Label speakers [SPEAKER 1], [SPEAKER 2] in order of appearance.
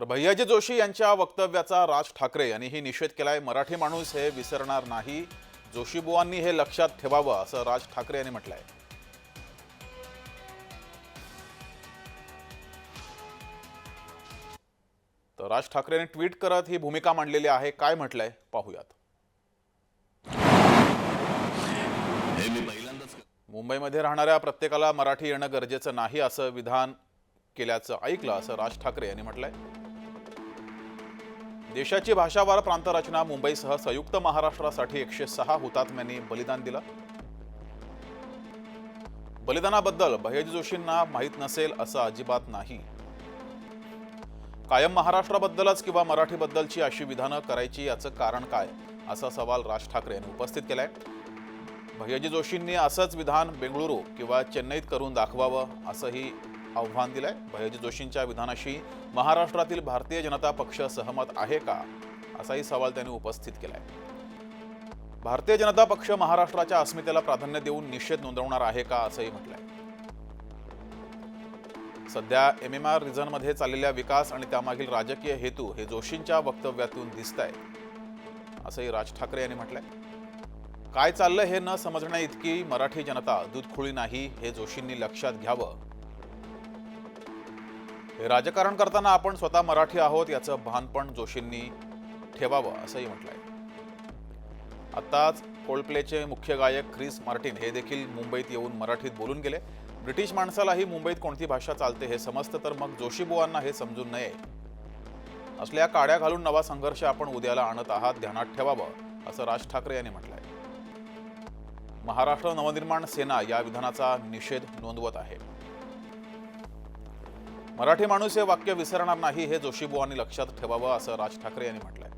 [SPEAKER 1] तर भैयाजी जोशी यांच्या वक्तव्याचा राज ठाकरे यांनीही निषेध केलाय मराठी माणूस हे विसरणार नाही जोशी बुवांनी हे लक्षात ठेवावं असं राज ठाकरे यांनी म्हटलंय. तर राज ठाकरे यांनी ट्विट करत ही भूमिका मांडलेली आहे काय म्हटलंय पाहूयात.
[SPEAKER 2] हे
[SPEAKER 1] मुंबईमध्ये राहणाऱ्या प्रत्येकाला मराठी येणं गरजेचं नाही असं विधान केल्याचं ऐकलं असं राज ठाकरे यांनी म्हटलंय. देशाची भाषावार प्रांतरचना मुंबईसह संयुक्त महाराष्ट्रासाठी एकशे सहा हुतात्म्यांनी बलिदान दिलं. बलिदानाबद्दल भैयाजी जोशींना माहीत नसेल असं अजिबात नाही. कायम महाराष्ट्राबद्दलच किंवा मराठीबद्दलची अशी विधानं करायची याचं कारण काय असा सवाल राज ठाकरे यांनी उपस्थित केलाय. भैयाजी जोशींनी असंच विधान बेंगळुरू किंवा चेन्नईत करून दाखवावं असंही आव्हान दिलंय. भयजी जोशींच्या विधानाशी महाराष्ट्रातील भारतीय जनता पक्ष सहमत आहे का? असाही सवाल त्यांनी उपस्थित केलाय. भारतीय जनता पक्ष महाराष्ट्राच्या अस्मितेला प्राधान्य देऊन निषेध नोंदवणार आहे का असंही म्हटलंय. सध्या एम एम आर रिझनमध्ये चाललेल्या विकास आणि त्यामागील राजकीय हेतू हे जोशींच्या वक्तव्यातून दिसत आहे असंही राज ठाकरे यांनी म्हटलंय. काय चाललं हे न समजण्या इतकी मराठी जनता दूधखुळी नाही हे जोशींनी लक्षात घ्यावं. राजकारण करताना आपण स्वतः मराठी आहोत याचं भान पण जोशींनी ठेवावं असंही म्हटलंय. आत्ताच कोल्डप्लेचे मुख्य गायक ख्रिस मार्टिन हे देखील मुंबईत येऊन मराठीत बोलून गेले. ब्रिटिश माणसालाही मुंबईत कोणती भाषा चालते हे समजतं तर मग जोशीबुवांना हे समजून नये. असल्या काड्या घालून नवा संघर्ष आपण उद्याला आणत आहात ध्यानात ठेवावं असं राज ठाकरे यांनी म्हटलंय. महाराष्ट्र नवनिर्माण सेना या विधानाचा निषेध नोंदवत आहे. मराठी माणूस हे वाक्य विसरणार नाही हे जोशीबुवांनी लक्षात ठेवावं असं राज ठाकरे यांनी म्हटलंय.